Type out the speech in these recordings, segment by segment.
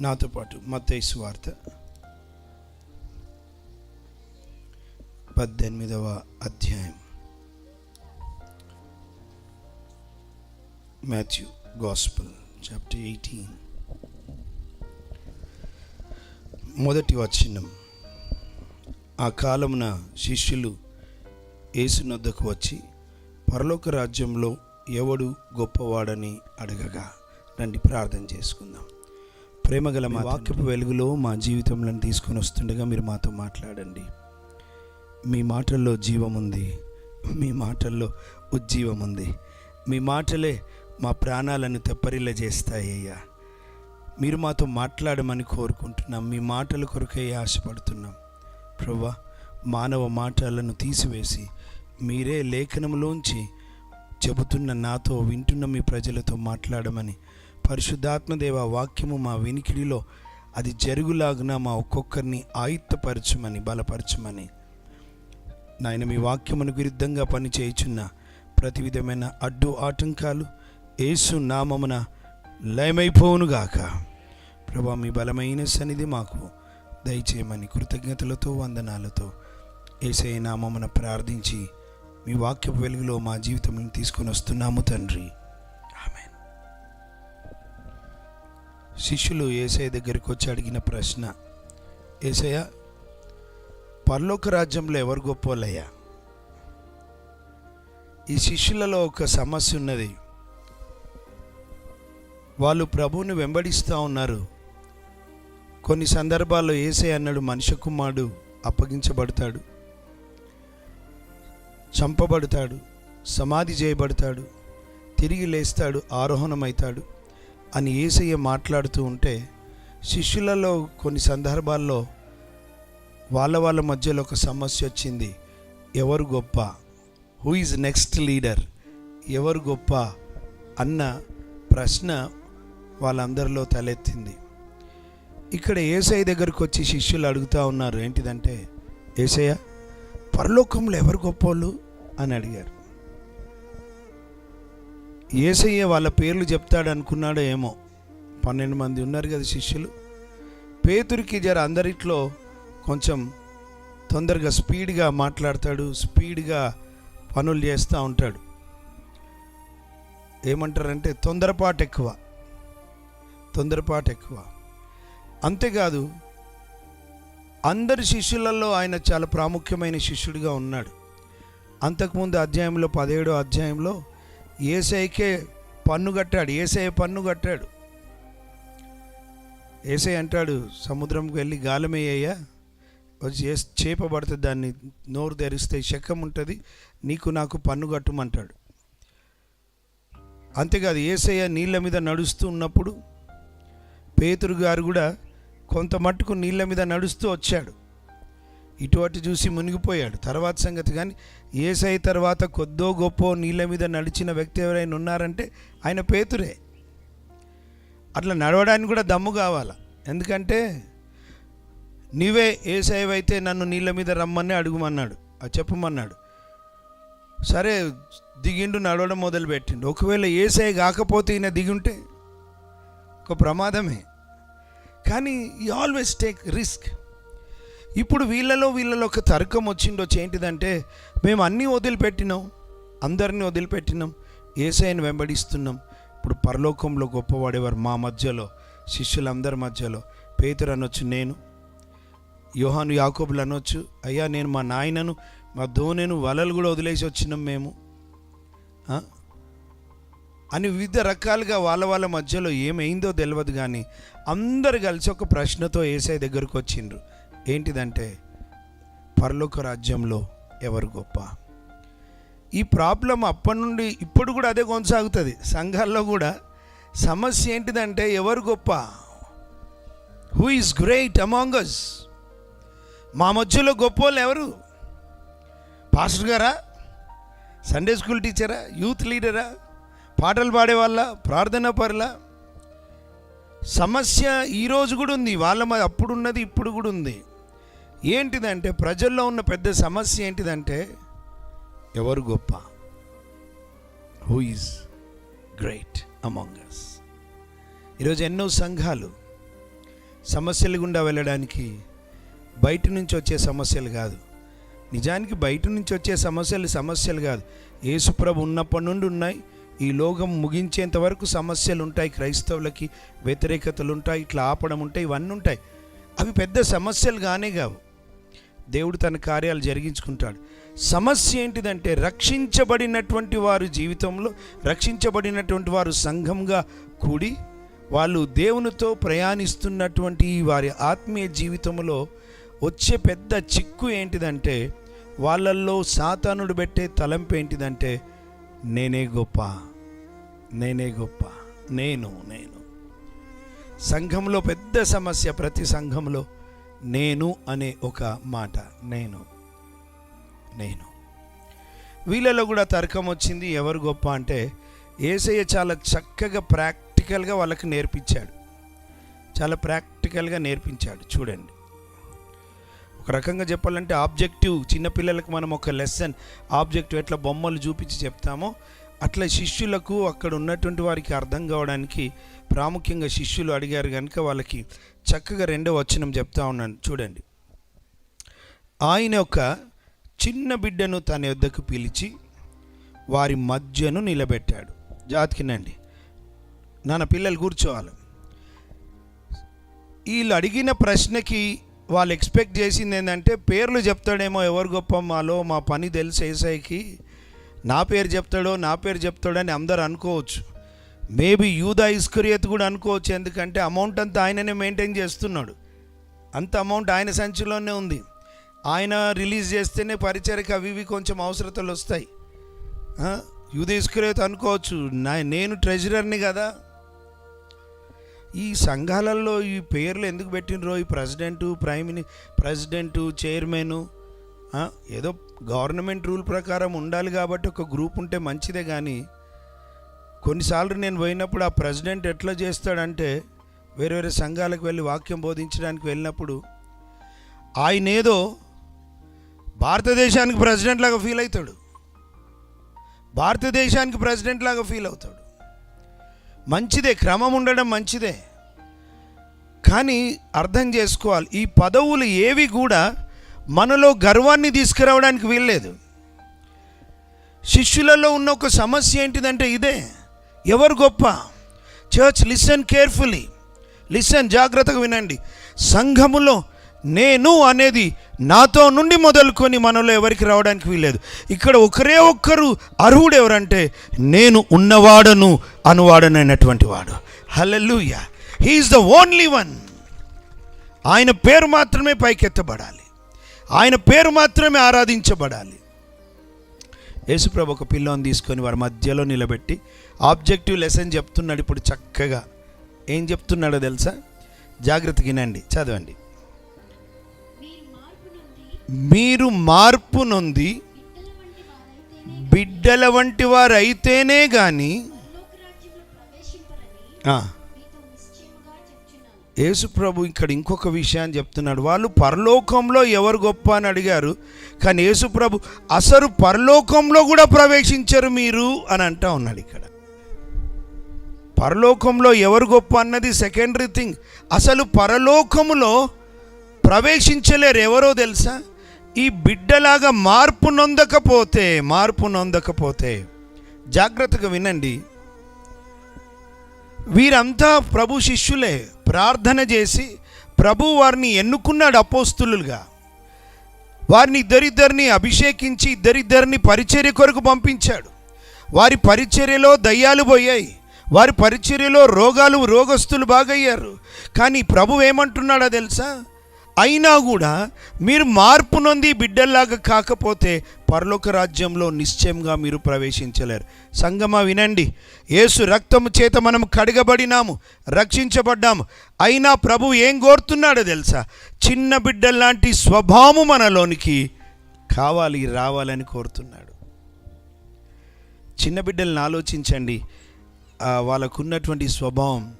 నాతో పాటు మత్తైసు వార్త పద్దెనిమిదవ అధ్యాయం. Matthew gospel chapter eighteen. మొదటి వచనం. ఆ కాలమున శిష్యులు ఏసునొద్దకు వచ్చి పరలోక రాజ్యంలో ఎవడు గొప్పవాడని అడగగా? రండి ప్రార్థన చేసుకుందాం. ప్రేమగల మా వాక్యపు వెలుగులో మా జీవితంలో తీసుకొని వస్తుండగా మీరు మాతో మాట్లాడండి. మీ మాటల్లో జీవం ఉంది మీ మాటల్లో ఉజ్జీవం ఉంది మీ మాటలే మా ప్రాణాలను తెప్పరిల్ల చేస్తాయ్యా మీరు మాతో మాట్లాడమని కోరుకుంటున్నాం మీ మాటల కొరకే ఆశపడుతున్నాం. ప్రభా మానవ మాటలను తీసివేసి మీరే లేఖనంలోంచి చెబుతున్న నాతో వింటున్న మీ ప్రజలతో మాట్లాడమని పరిశుద్ధాత్మదేవ వాక్యము మా వినికిడిలో అది జరుగులాగున మా ఒక్కొక్కరిని ఆయుత్తపరచమని బలపరచమని. నాయన మీ వాక్యమును విరుద్ధంగా పనిచేయుచున్న ప్రతి విధమైన అడ్డు ఆటంకాలు ఏసు నామమున లయమైపోవునుగాక ప్రభా మీ బలమైన సన్నిధి మాకు దయచేయమని కృతజ్ఞతలతో వందనాలతో ఏసై నామమున ప్రార్థించి మీ వాక్యపు వెలుగులో మా జీవితం తీసుకొని వస్తున్నాము తండ్రి. శిష్యులు ఏసఐ దగ్గరికి వచ్చి అడిగిన ప్రశ్న ఏసయ్య పరలోక రాజ్యంలో ఎవరు గొప్పోలయ్యా? ఈ శిష్యులలో ఒక సమస్య ఉన్నది. వాళ్ళు ప్రభువుని వెంబడిస్తూ ఉన్నారు. కొన్ని సందర్భాల్లో ఏసై అన్నాడు మనిషి కుమారుడు అప్పగించబడతాడు చంపబడతాడు సమాధి చేయబడతాడు తిరిగి లేస్తాడు ఆరోహణమవుతాడు. అని ఏసయ్య మాట్లాడుతూ ఉంటే శిష్యులలో కొన్ని సందర్భాల్లో వాళ్ళ వాళ్ళ మధ్యలో ఒక సమస్య వచ్చింది. ఎవరు గొప్ప? హూ ఈజ్ నెక్స్ట్ లీడర్ ఎవరు గొప్ప? అన్న ప్రశ్న వాళ్ళందరిలో తలెత్తింది. ఇక్కడ ఏసఐ దగ్గరకు వచ్చి శిష్యులు అడుగుతూ ఉన్నారు ఏంటిదంటే ఏసయ్య పరలోకంలో ఎవరు గొప్పోళ్ళు? అని అడిగారు. ఏసయ్య వాళ్ళ పేర్లు చెప్తాడు అనుకున్నాడో ఏమో. పన్నెండు మంది ఉన్నారు కదా శిష్యులు. పేతురికి జర అందరిట్లో కొంచెం తొందరగా స్పీడ్గా మాట్లాడతాడు స్పీడ్గా పనులు చేస్తూ ఉంటాడు. ఏమంటారంటే తొందరపాటు ఎక్కువ తొందరపాటు ఎక్కువ. అంతేకాదు అందరి శిష్యులలో ఆయన చాలా ప్రాముఖ్యమైన శిష్యుడిగా ఉన్నాడు. అంతకుముందు అధ్యాయంలో పదిహేడో అధ్యాయంలో ఏసైకే పన్ను కట్టాడు ఏసఐ పన్ను కట్టాడు. ఏసై అంటాడు సముద్రంకి వెళ్ళి గాలమేయ్యా వచ్చి చేప దాన్ని నోరు తెరిస్తే శకం ఉంటుంది నీకు నాకు పన్ను కట్టమంటాడు. అంతేకాదు ఏసయ్య నీళ్ళ మీద నడుస్తూ ఉన్నప్పుడు పేతురు గారు కూడా కొంత మట్టుకు నీళ్ళ మీద నడుస్తూ వచ్చాడు. ఇటువంటి చూసి మునిగిపోయాడు. తర్వాత సంగతి కానీ ఏసై తర్వాత కొద్దో గొప్పో నీళ్ళ మీద నడిచిన వ్యక్తి ఎవరైనా ఉన్నారంటే ఆయన పేతురే. అట్లా నడవడానికి కూడా దమ్ము కావాల. ఎందుకంటే నీవే ఏసైవైతే నన్ను నీళ్ళ మీద రమ్మని అడుగుమన్నాడు అది చెప్పమన్నాడు. సరే దిగిండు నడవడం మొదలుపెట్టిండు. ఒకవేళ ఏసై కాకపోతే ఈయన దిగుంటే ఒక ప్రమాదమే. కానీ ఈ ఆల్వేస్ టేక్ రిస్క్ ఇప్పుడు వీళ్ళలో వీళ్ళలో ఒక తర్కం వచ్చిండో ఏంటిదంటే మేము అన్నీ వదిలిపెట్టినాం. అందరినీ వదిలిపెట్టినాం. ఏసైని వెంబడిస్తున్నాం. ఇప్పుడు పరలోకంలో గొప్పవాడేవారు? మా మధ్యలో శిష్యులందరి మధ్యలో. పేతురు అనొచ్చు నేను. యోహాను యాకోబులు అనొచ్చు. అయ్యా నేను మా నాయనను మా ధోనెను వలలు కూడా వదిలేసి వచ్చినాం మేము. అని వివిధ రకాలుగా వాళ్ళ వాళ్ళ మధ్యలో ఏమైందో తెలియదు కానీ అందరు కలిసి ఒక ప్రశ్నతో ఏసై దగ్గరకు వచ్చిండ్రు. ఏంటిదంటే పరలోక రాజ్యంలో ఎవరు గొప్ప? ఈ ప్రాబ్లం అప్పటి నుండి ఇప్పుడు కూడా అదే కొనసాగుతుంది. సంఘాల్లో కూడా సమస్య ఏంటిదంటే ఎవరు గొప్ప? Who is great among us మా మధ్యలో గొప్ప వాళ్ళు ఎవరు? పాస్టర్ గారా? సండే స్కూల్ టీచరా యూత్ లీడరా పాటలు పాడే వాళ్ళ ప్రార్థన పరుల? సమస్య ఈరోజు కూడా ఉంది. వాళ్ళ మ- అప్పుడు ఉన్నది ఇప్పుడు కూడా ఉంది. ఏంటిదంటే ప్రజల్లో ఉన్న పెద్ద సమస్య ఏంటిదంటే ఎవరు గొప్ప? Who is great among us ఈరోజు ఎన్నో సంఘాలు సమస్యల గుండా వెళ్ళడానికి బయట నుంచి వచ్చే సమస్యలు కాదు. నిజానికి బయట నుంచి వచ్చే సమస్యలు సమస్యలు కాదు. యేసుప్రభు ఉన్నప్పటి నుండి ఉన్నాయి. ఈ లోకం ముగించేంత వరకు సమస్యలు ఉంటాయి. క్రైస్తవులకి వ్యతిరేకతలు ఉంటాయి. ఇట్లా ఆపడం ఉంటాయి. ఇవన్నీ ఉంటాయి. అవి పెద్ద సమస్యలు కానే కావు. దేవుడు తన కార్యాలు జరిగించుకుంటాడు. సమస్య ఏంటిదంటే రక్షించబడినటువంటి వారు జీవితంలో రక్షించబడినటువంటి వారు సంఘంగా కూడి వాళ్ళు దేవునితో ప్రయాణిస్తున్నటువంటి వారి ఆత్మీయ జీవితంలో వచ్చే పెద్ద చిక్కు ఏంటిదంటే వాళ్ళల్లో సాతానుడు పెట్టే తలంపు ఏంటిదంటే నేనే గొప్ప నేనే గొప్ప నేను నేను. సంఘంలో పెద్ద సమస్య ప్రతి సంఘంలో. నేను అనే ఒక మాట నేను నేను. వీళ్ళలో కూడా తర్కం వచ్చింది ఎవరు గొప్ప అంటే ఏసయ్య చాలా చక్కగా ప్రాక్టికల్గా వాళ్ళకి నేర్పించాడు. చాలా ప్రాక్టికల్గా నేర్పించాడు చూడండి. ఒక రకంగా చెప్పాలంటే ఆబ్జెక్టివ్ చిన్నపిల్లలకు మనం ఒక లెసన్ ఆబ్జెక్టివ్ ఎట్లా బొమ్మలు చూపించి చెప్తామో అట్లా శిష్యులకు అక్కడ ఉన్నటువంటి వారికి అర్థం కావడానికి ప్రాముఖ్యంగా శిష్యులు అడిగారు కనుక వాళ్ళకి చక్కగా రెండో వచనం చెప్తా ఉన్నాను. చూడండి. ఆయన ఒక చిన్న బిడ్డను తన యొద్దకు పిలిచి వారి మధ్యను నిలబెట్టాడు. జాతికినండి నాన్న పిల్లలు కూర్చోవాలి. వీళ్ళు అడిగిన ప్రశ్నకి వాళ్ళు ఎక్స్పెక్ట్ చేసింది ఏంటంటే పేర్లు చెప్తాడేమో ఎవరు గొప్ప మాలో మా పని తెలిసి ఏసైకి. నా పేరు చెప్తాడో నా పేరు చెప్తాడో అని అందరు అనుకోవచ్చు. మేబీ యూదా ఇస్కరియత్ కూడా అనుకోవచ్చు ఎందుకంటే అమౌంట్ అంతా ఆయననే మెయింటైన్ చేస్తున్నాడు. అంత అమౌంట్ ఆయన సంచిలోనే ఉంది. ఆయన రిలీజ్ చేస్తేనే పరిచయకి అవి ఇవి కొంచెం అవసరతలు వస్తాయి. యూదా ఇస్కరియత్ అనుకోవచ్చు నా నేను ట్రెజరర్ని కదా. ఈ సంఘాలలో ఈ పేర్లు ఎందుకు పెట్టినరో ఈ president prime mini president chairman ఏదో గవర్నమెంట్ రూల్ ప్రకారం ఉండాలి కాబట్టి ఒక గ్రూప్ ఉంటే మంచిదే కానీ కొన్నిసార్లు నేను పోయినప్పుడు ఆ ప్రెసిడెంట్ ఎట్లా చేస్తాడంటే వేరే వేరే సంఘాలకు వెళ్ళి వాక్యం బోధించడానికి వెళ్ళినప్పుడు ఆయన ఏదో భారతదేశానికి ప్రెసిడెంట్ లాగా ఫీల్ అవుతాడు. భారతదేశానికి ప్రెసిడెంట్ లాగా ఫీల్ అవుతాడు. మంచిదే క్రమం ఉండడం మంచిదే. కానీ అర్థం చేసుకోవాలి ఈ పదవులు ఏవి కూడా మనలో గర్వాన్ని తీసుకురావడానికి వీల్లేదు. శిష్యులలో ఉన్న ఒక సమస్య ఏంటిదంటే ఇదే. ఎవరు గొప్ప? చర్చ్ లిసన్ కేర్ఫుల్లీ లిసన్ జాగ్రత్తగా వినండి. సంఘములో నేను అనేది నాతో నుండి మొదలుకొని మనలో ఎవరికి రావడానికి వీల్లేదు. ఇక్కడ ఒకరే ఒక్కరు అర్హుడు ఎవరంటే నేను ఉన్నవాడను అనువాడనైనటువంటి వాడు. Hallelujah he is the only one ఆయన పేరు మాత్రమే పైకెత్తబడాలి. ఆయన పేరు మాత్రమే ఆరాధించబడాలి. యేసుప్రభు ఒక పిల్లని తీసుకొని వారి మధ్యలో నిలబెట్టి ఆబ్జెక్టివ్ లెసన్ చెప్తున్నాడు ఇప్పుడు చక్కగా. ఏం చెప్తున్నాడో తెలుసా? జాగ్రత్తగా వినండి చదవండి. మీరు మార్పు నొంది బిడ్డల వంటి వారైతేనే బిడ్డల వంటి వారు అయితేనే కానీ చెప్తున్నాను యేసు ప్రభు ఇక్కడ ఇంకొక విషయాన్ని చెప్తున్నాడు. వాళ్ళు పరలోకంలో ఎవరు గొప్ప అని అడిగారు. కానీ యేసు ప్రభు అసలు పరలోకంలో కూడా ప్రవేశించరు మీరు అని అంటా ఉన్నాడు ఇక్కడ. పరలోకంలో ఎవరు గొప్ప అన్నది సెకండరీ థింగ్ అసలు పరలోకములో ప్రవేశించలేరు ఎవరో తెలుసా? ఈ బిడ్డలాగా మార్పు నొందకపోతే మార్పు నొందకపోతే జాగ్రత్తగా వినండి. వీరంతా ప్రభు శిష్యులే. ప్రార్థన చేసి ప్రభు వారిని ఎన్నుకున్నాడు అపోస్తులుగా వారిని ఇద్దరిద్దరిని అభిషేకించి ఇద్దరిద్దరిని పరిచర్య కొరకు పంపించాడు. వారి పరిచర్యలో దయ్యాలు పోయాయి. వారి పరిచర్యలో రోగాలు రోగస్తులు బాగయ్యారు. కానీ ప్రభు ఏమంటున్నాడో తెలుసా? అయినా కూడా మీరు మార్పు నొంది బిడ్డల్లాగా కాకపోతే పరలోక రాజ్యంలో నిశ్చయంగా మీరు ప్రవేశించలేరు. సంగమా వినండి. యేసు రక్తము చేత మనం కడగబడినాము రక్షించబడ్డాము. అయినా ప్రభు ఏం కోరుతున్నాడో తెలుసా? చిన్న బిడ్డల్లాంటి స్వభావము మనలోనికి కావాలి రావాలని కోరుతున్నాడు. చిన్న బిడ్డలను ఆలోచించండి. వాళ్ళకున్నటువంటి స్వభావం.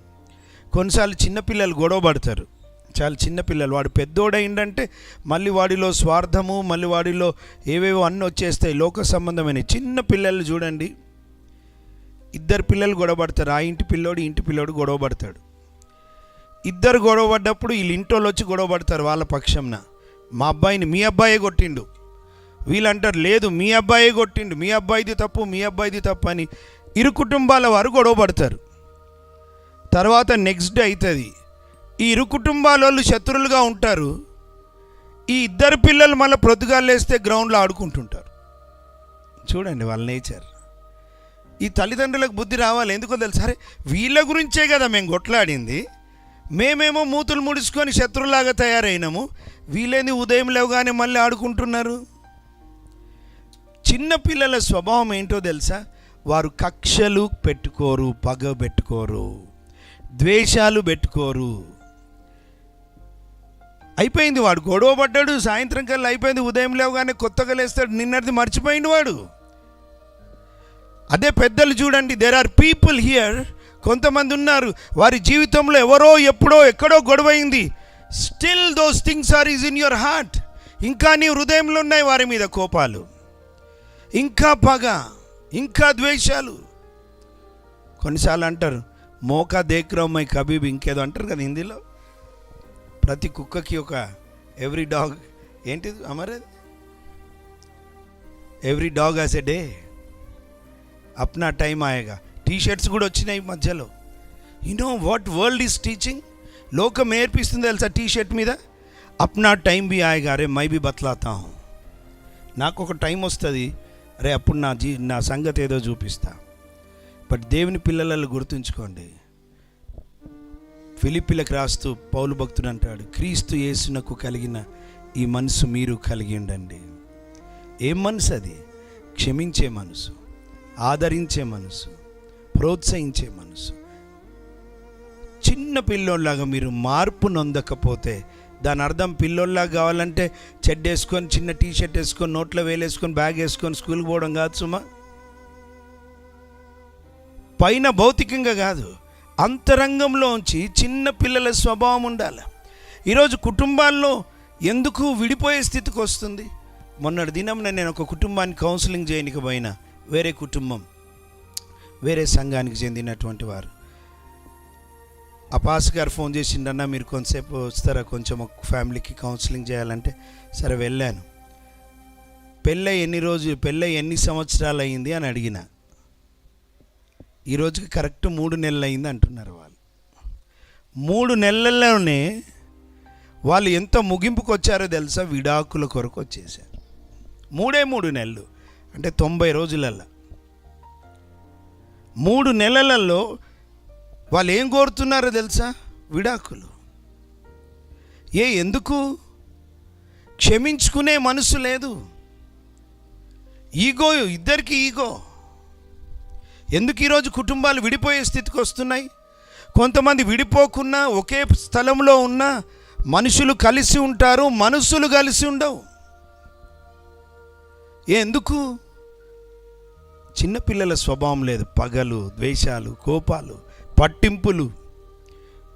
కొన్నిసార్లు చిన్నపిల్లలు గొడవ పడతారు. చాలా చిన్నపిల్లలు వాడు పెద్దోడైందంటే మళ్ళీ వాడిలో స్వార్థము మళ్ళీ వాడిలో ఏవేవో అన్నీ వచ్చేస్తాయి. లోక సంబంధమైన చిన్న పిల్లలు చూడండి. ఇద్దరు పిల్లలు గొడవపడతారు ఆ ఇంటి పిల్లోడు ఇంటి పిల్లోడు గొడవపడతాడు ఇద్దరు గొడవ పడ్డప్పుడు వీళ్ళు ఇంటోళ్ళు వచ్చి గొడవ పడతారు వాళ్ళ పక్షంన. మా అబ్బాయిని మీ అబ్బాయే కొట్టిండు. వీళ్ళంటారు లేదు మీ అబ్బాయే కొట్టిండు. మీ అబ్బాయిది తప్పు మీ అబ్బాయిది తప్పు అని. ఇరు కుటుంబాల వారు గొడవ పడతారు. తర్వాత నెక్స్ట్ డే అవుతుంది. ఈ ఇరు కుటుంబాల వాళ్ళు శత్రువులుగా ఉంటారు. ఈ ఇద్దరు పిల్లలు మళ్ళీ ప్రొద్దుగాలు లేస్తే గ్రౌండ్లో ఆడుకుంటుంటారు. చూడండి వాళ్ళ నేచర్. ఈ తల్లిదండ్రులకు బుద్ధి రావాలి. ఎందుకో తెలుసు? సరే వీళ్ళ గురించే కదా మేము కొట్లాడింది. మేమేమో మూతులు ముడుచుకొని శత్రువులాగా తయారైనాము. వీళ్ళేంది ఉదయం లేవగానే మళ్ళీ ఆడుకుంటున్నారు? చిన్న పిల్లల స్వభావం ఏంటో తెలుసా? వారు కక్షలు పెట్టుకోరు పగ పెట్టుకోరు. ద్వేషాలు పెట్టుకోరు. అయిపోయింది వాడు. గొడవ పడ్డాడు సాయంత్రం కల్లా అయిపోయింది ఉదయం లేవగానే కొత్తగా లేస్తాడు నిన్నటిది మర్చిపోయింది వాడు. అదే పెద్దలు చూడండి దేర్ ఆర్ పీపుల్ హియర్ కొంతమంది ఉన్నారు వారి జీవితంలో ఎవరో ఎప్పుడో ఎక్కడో గొడవైంది still those things are is in your heart ఇంకా నీ హృదయంలో ఉన్నాయి వారి మీద కోపాలు. ఇంకా పగ ఇంకా ద్వేషాలు. కొన్నిసార్లు అంటారు మోకా దేక్రమ్మై కబీబ్ ఇంకేదో అంటారు కదా హిందీలో. ప్రతి కుక్కకి ఒక ఎవ్రీ డాగ్ ఏంటిది అమరే? Every dog has a day. Apna time ఆయేగా. టీ షర్ట్స్ కూడా వచ్చినాయి ఈ మధ్యలో know what world is teaching? లోకం నేర్పిస్తుంది తెలుసా టీ షర్ట్ మీద? అప్నా టైం బి ఆయేగా. అరే మై బి బతలాతాం నాకు ఒక టైం వస్తుంది. అరే అప్పుడు నా జీ నా సంగతి ఏదో చూపిస్తా. బట్ దేవుని పిల్లలలో గుర్తుంచుకోండి. ఫిలిపిలకు రాస్తూ పౌలు భక్తుడు అంటాడు క్రీస్తు యేసునకు కలిగిన ఈ మనసు మీరు కలిగి ఉండండి. ఏం మనసు అది? క్షమించే మనసు ఆదరించే మనసు ప్రోత్సహించే మనసు. చిన్న పిల్లోళ్ళలాగా మీరు మార్పు నొందకపోతే దాని అర్థం పిల్లోళ్ళలాగా కావాలంటే చెడ్డ వేసుకొని చిన్న టీ షర్ట్ వేసుకొని నోట్లో వేలేసుకొని బ్యాగ్ వేసుకొని స్కూల్కి పోవడం కాదు సుమా. పైన భౌతికంగా కాదు. అంతరంగంలోంచి చిన్న పిల్లల స్వభావం ఉండాలి. ఈరోజు కుటుంబాల్లో ఎందుకు విడిపోయే స్థితికి వస్తుంది? మొన్నటి దినం నేను ఒక కుటుంబాన్ని కౌన్సిలింగ్ చేయనికి పోయిన. వేరే కుటుంబం వేరే సంఘానికి చెందినటువంటి వారు. ఆ పాస్ గారు ఫోన్ చేసిండన్నా మీరు కొంతసేపు వస్తారా? కొంచెం ఒక ఫ్యామిలీకి కౌన్సిలింగ్ చేయాలంటే. సరే వెళ్ళాను. పెళ్ళై ఎన్ని రోజులు పెళ్ళై ఎన్ని సంవత్సరాలు అయింది అని అడిగిన. ఈ రోజుకి కరెక్ట్ మూడు నెలలు అయింది అంటున్నారు వాళ్ళు. మూడు నెలల్లోనే వాళ్ళు ఎంత ముగింపుకు వచ్చారో తెలుసా? విడాకుల కొరకు వచ్చేసారు. మూడే మూడు నెలలు అంటే తొంభై రోజులల్లో. మూడు నెలలలో వాళ్ళు ఏం కోరుతున్నారో తెలుసా? విడాకులు. ఏ ఎందుకు? క్షమించుకునే మనసు లేదు. ఈగో ఇద్దరికి ఈగో. ఎందుకు ఈరోజు కుటుంబాలు విడిపోయే స్థితికి వస్తున్నాయి? కొంతమంది విడిపోకున్నా ఒకే స్థలంలో ఉన్న మనుషులు కలిసి ఉంటారు మనసులు కలిసి ఉండవు. ఎందుకు? చిన్నపిల్లల స్వభావం లేదు. పగలు ద్వేషాలు కోపాలు పట్టింపులు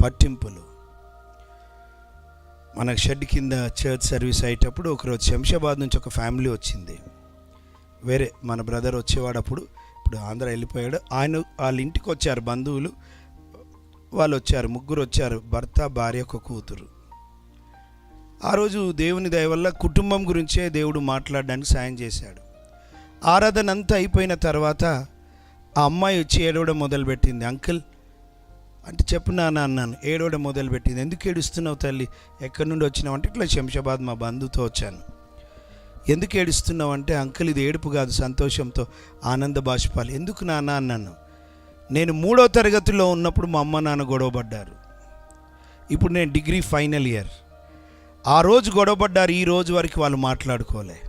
పట్టింపులు. మన షెడ్ కింద చర్చ్ సర్వీస్ అయ్యేటప్పుడు ఒకరోజు శంషాబాద్ నుంచి ఒక ఫ్యామిలీ వచ్చింది. వేరే మన బ్రదర్ వచ్చేవాడప్పుడు ఇప్పుడు ఆంధ్ర వెళ్ళిపోయాడు. ఆయన వాళ్ళ ఇంటికి వచ్చారు బంధువులు. వాళ్ళు వచ్చారు ముగ్గురు వచ్చారు భర్త భార్య ఒక కూతురు. ఆ రోజు దేవుని దయ వల్ల కుటుంబం గురించే దేవుడు మాట్లాడడానికి సాయం చేశాడు. ఆరాధన అంతా అయిపోయిన తర్వాత ఆ అమ్మాయి వచ్చి ఏడవడం మొదలుపెట్టింది. అంకుల్ అంటే చెప్పు నాన్న అన్నాను ఏడవడం మొదలుపెట్టింది. ఎందుకు ఏడుస్తున్నావు తల్లి? ఎక్కడి నుండి వచ్చినావు? అంటే ఇట్లా శంషాబాద్ మా బంధుతో వచ్చాను. ఎందుకు ఏడుస్తున్నావు అంటే అంకుల్ ఇది ఏడుపు కాదు సంతోషంతో ఆనంద బాష్పాలు. ఎందుకు నాన్న అన్నాను. నేను మూడో తరగతిలో ఉన్నప్పుడు మా అమ్మ నాన్న గొడవపడ్డారు ఇప్పుడు నేను డిగ్రీ ఫైనల్ ఇయర్. ఆ రోజు గొడవపడ్డారు ఈ రోజు వరకు వాళ్ళు మాట్లాడుకోలే.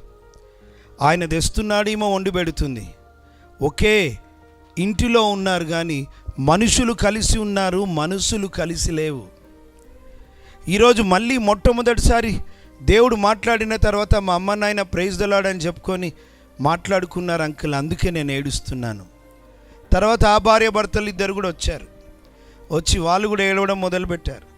ఆయన తెస్తున్నాడేమో వండి పెడుతుంది. ఒకే ఇంటిలో ఉన్నారు కానీ మనుషులు కలిసి ఉన్నారు మనసులు కలిసి లేవు. ఈరోజు మళ్ళీ మొట్టమొదటిసారి దేవుడు మాట్లాడిన తర్వాత మా అమ్మ నాయన ప్రైజ్ దలాడని చెప్పుకొని మాట్లాడుకున్నారు అంకుల్ అందుకే నేను ఏడుస్తున్నాను. తర్వాత ఆ భార్య భర్తలు ఇద్దరు కూడా వచ్చారు. వచ్చి వాళ్ళు కూడా ఏడవడం మొదలుపెట్టారు.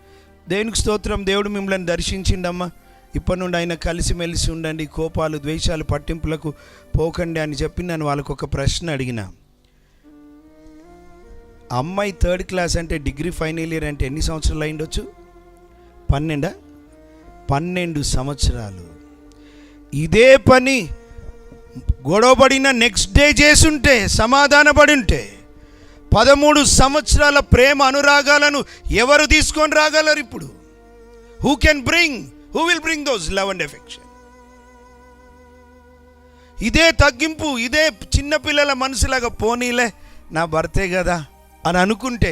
దేవునికి స్తోత్రం దేవుడు మిమ్మల్ని దర్శించిండమ్మా. ఇప్పటి నుండి ఆయన కలిసిమెలిసి ఉండండి కోపాలు ద్వేషాలు పట్టింపులకు పోకండి అని చెప్పి నేను వాళ్ళకు ఒక ప్రశ్న అడిగిన. అమ్మాయి థర్డ్ క్లాస్ అంటే డిగ్రీ ఫైనల్ ఇయర్ అంటే ఎన్ని సంవత్సరాలు అయిండొచ్చు? పన్నెండా? పన్నెండు సంవత్సరాలు. ఇదే పని గొడవపడిన నెక్స్ట్ డే చేసుంటే సమాధానపడి ఉంటే పదమూడు సంవత్సరాల ప్రేమ అనురాగాలను ఎవరు తీసుకొని రాగలరు ఇప్పుడు? Who can bring who will bring those love and affection ఇదే తగ్గింపు ఇదే చిన్నపిల్లల మనసులాగా పోనీలే నా భర్తే కదా అని అనుకుంటే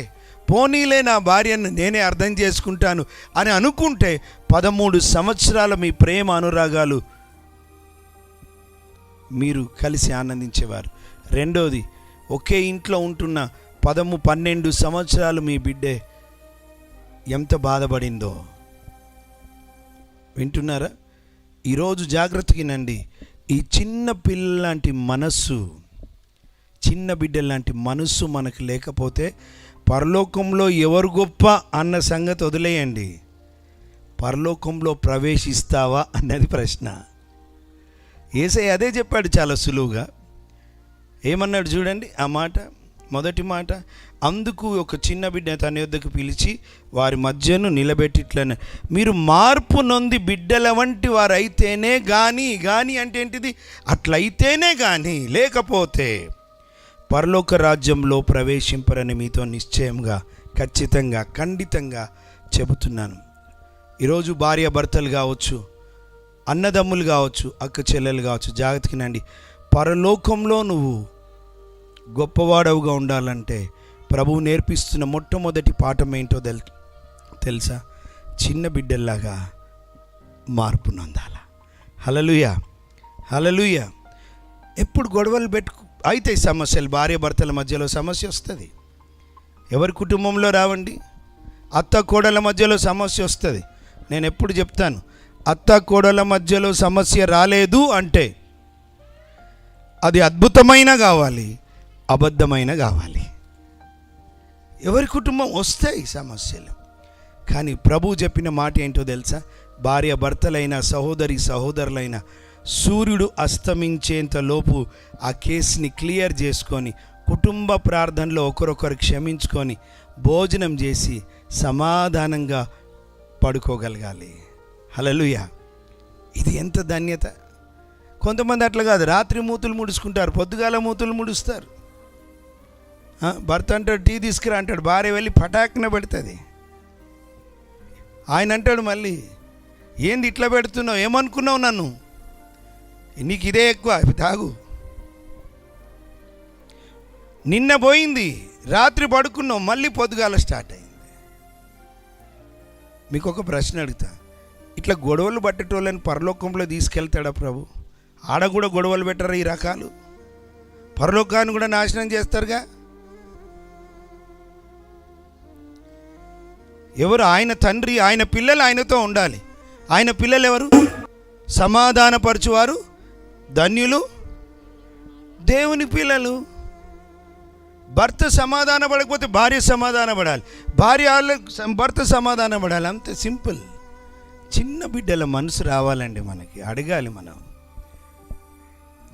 పోనీలే నా భార్యను నేనే అర్థం చేసుకుంటాను అని అనుకుంటే పదమూడు సంవత్సరాల మీ ప్రేమ అనురాగాలు మీరు కలిసి ఆనందించేవారు. రెండోది ఒకే ఇంట్లో ఉంటున్న పదము పన్నెండు సంవత్సరాలు మీ బిడ్డే ఎంత బాధపడిందో. వింటున్నారా? ఈరోజు జాగ్రత్తగినండి ఈ చిన్న పిల్లలాంటి మనస్సు చిన్న బిడ్డలాంటి మనస్సు మనకు లేకపోతే పరలోకంలో ఎవరు గొప్ప అన్న సంగతి వదిలేయండి. పరలోకంలో ప్రవేశిస్తావా అన్నది ప్రశ్న. ఏసై అదే చెప్పాడు చాలా సులువుగా. ఏమన్నాడు చూడండి ఆ మాట మొదటి మాట అందుకు ఒక చిన్న బిడ్డ తన యొద్దకు పిలిచి వారి మధ్యను నిలబెట్టిట్లని. మీరు మార్పు నొంది బిడ్డల వంటి వారు అయితేనే కానీ కానీ అంటే ఏంటిది? అట్లయితేనే కానీ లేకపోతే పరలోక రాజ్యంలో ప్రవేశింపరని మీతో నిశ్చయంగా ఖచ్చితంగా ఖండితంగా చెబుతున్నాను. ఈరోజు భార్య భర్తలు కావచ్చు అన్నదమ్ములు కావచ్చు అక్క చెల్లెలు కావచ్చు జాగ్రత్తకినండి పరలోకంలో నువ్వు గొప్పవాడవుగా ఉండాలంటే ప్రభువు నేర్పిస్తున్న మొట్టమొదటి పాఠం ఏంటో తెల్ తెలుసా? చిన్న బిడ్డల్లాగా మార్పు నొందాల. హలలుయ హలలుయ ఎప్పుడు గొడవలు పెట్టుకు అయితే సమస్యలు భార్య భర్తల మధ్యలో సమస్య వస్తుంది. ఎవరి కుటుంబంలో రావండి? అత్త కోడల మధ్యలో సమస్య వస్తుంది. నేను ఎప్పుడు చెప్తాను అత్త కోడల మధ్యలో సమస్య రాలేదు అంటే అది అద్భుతమైన కావాలి అబద్ధమైన కావాలి. ఎవరి కుటుంబం వస్తాయి సమస్యలు. కానీ ప్రభు చెప్పిన మాట ఏంటో తెలుసా? భార్య భర్తలైన సహోదరి సహోదరులైన సూర్యుడు అస్తమించేంతలోపు ఆ కేసుని క్లియర్ చేసుకొని కుటుంబ ప్రార్థనలో ఒకరొకరు క్షమించుకొని భోజనం చేసి సమాధానంగా పడుకోగలగాలి. హలలుయ ఇది ఎంత ధన్యత. కొంతమంది అట్లా కాదు రాత్రి మూతులు ముడుచుకుంటారు పొద్దుగాల మూతులు ముడుస్తారు. భర్త అంటాడు టీ తీసుకురా అంటాడు భార్య వెళ్ళి పటాకున పెడుతుంది. ఆయన అంటాడు మళ్ళీ ఏంది ఇట్లా పెడుతున్నావు? ఏమనుకున్నావు నన్ను? నీకు ఇదే ఎక్కువ. తాగు. నిన్న పోయింది రాత్రి పడుకున్నావు మళ్ళీ పొద్దుగాల స్టార్ట్ అయింది. మీకు ఒక ప్రశ్న అడుగుతా. ఇట్లా గొడవలు పట్టేటోళ్ళని పరలోకంలో తీసుకెళ్తాడా ప్రభు? ఆడ కూడా గొడవలు పెట్టరా ఈ రకాలు? పరలోకాన్ని కూడా నాశనం చేస్తారుగా? ఎవరు? ఆయన తండ్రి ఆయన పిల్లలు ఆయనతో ఉండాలి. ఆయన పిల్లలు ఎవరు? సమాధానపరచువారు ధన్యులు దేవుని పిల్లలు. భర్త సమాధాన పడకపోతే భార్య సమాధాన పడాలి భార్య భర్త సమాధాన పడాలి అంతే సింపుల్. చిన్న బిడ్డల మనసు రావాలండి మనకి. అడగాలి మనం.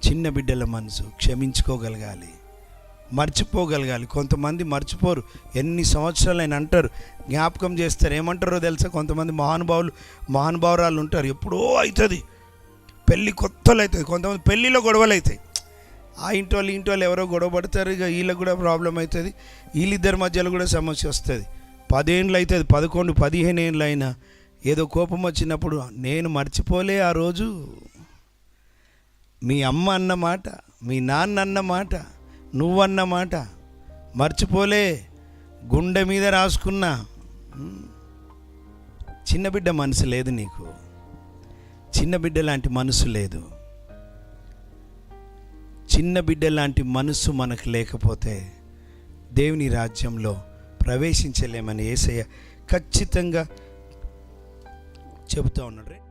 చిన్న బిడ్డల మనసు క్షమించుకోగలగాలి. మర్చిపోగలగాలి. కొంతమంది మర్చిపోరు. ఎన్ని సంవత్సరాలైనా అంటారు. జ్ఞాపకం చేస్తారు. ఏమంటారో తెలుసా? కొంతమంది మహానుభావులు మహానుభావురాలు ఉంటారు. ఎప్పుడో అవుతుంది. పెళ్ళి కొత్తలు అవుతుంది కొంతమంది పెళ్ళిలో గొడవలు అవుతాయి ఆ ఇంటి వాళ్ళు ఇంటి వాళ్ళు ఎవరో గొడవ పడతారు ఇక వీళ్ళకి కూడా ప్రాబ్లం అవుతుంది వీళ్ళిద్దరి మధ్యలో కూడా సమస్య వస్తుంది. పదేండ్లు అవుతుంది పదకొండు పదిహేను ఏండ్లు అయినా ఏదో కోపం వచ్చినప్పుడు నేను మర్చిపోలే ఆ రోజు. మీ అమ్మ అన్న మాట మీ నాన్న అన్న మాట నువ్వన్న మాట మర్చిపోలే. గుండె మీద రాసుకున్నా. చిన్నబిడ్డ చిన్న బిడ్డ మనసు లేదు నీకు. చిన్న బిడ్డ లాంటి మనసు లేదు. చిన్న బిడ్డ లాంటి మనసు మనకు లేకపోతే దేవుని రాజ్యంలో ప్రవేశించలేమని ఏసయ్య ఖచ్చితంగా చెబుతూ ఉన్నాడు.